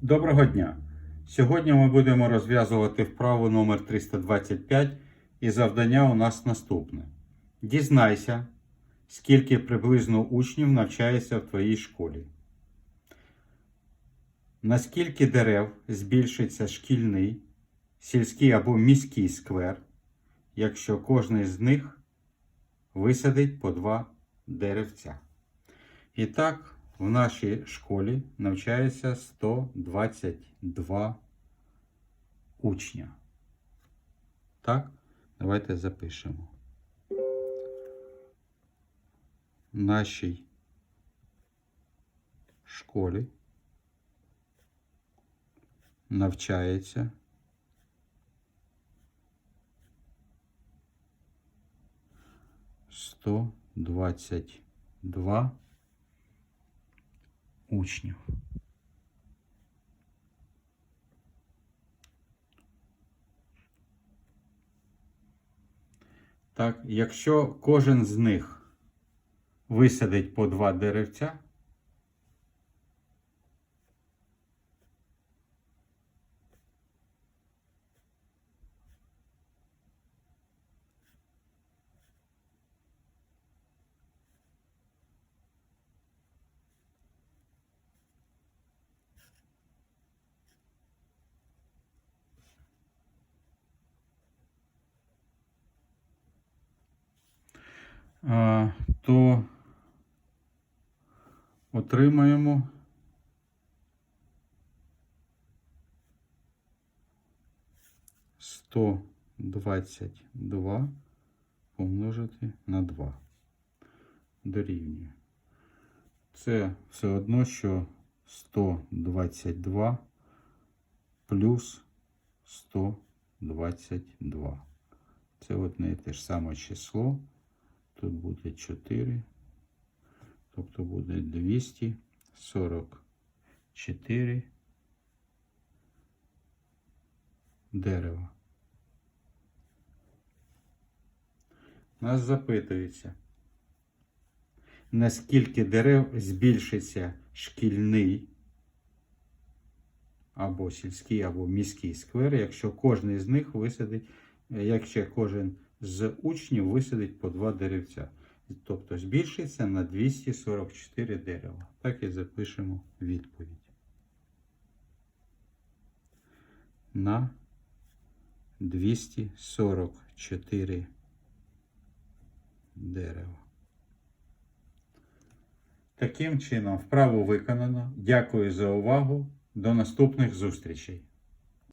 Доброго дня! Сьогодні ми будемо розв'язувати вправу номер 325 і завдання у нас наступне. Дізнайся, скільки приблизно учнів навчається в твоїй школі. Наскільки дерев збільшиться шкільний, сільський або міський сквер, якщо кожний з них висадить по два деревця. І так, в нашій школі навчається 122 учня. Так, давайте запишемо. В нашій школі навчається сто двадцять два учнів. Так, якщо кожен з них висадить по два деревця, то отримаємо сто двадцять два помножити на 2 дорівнює. Це все одно, що 122 плюс 122. Це одне і те ж саме число. Тут буде 4. Тобто буде 244 дерева. Нас запитується, наскільки дерев збільшиться шкільний або сільський, або міський сквер, якщо кожен з них висадить, е, якщо кожен з учнів висадить по два деревця. Тобто збільшиться на 244 дерева. Так і запишемо відповідь. На 244 дерева. Таким чином, вправу виконано. Дякую за увагу. До наступних зустрічей.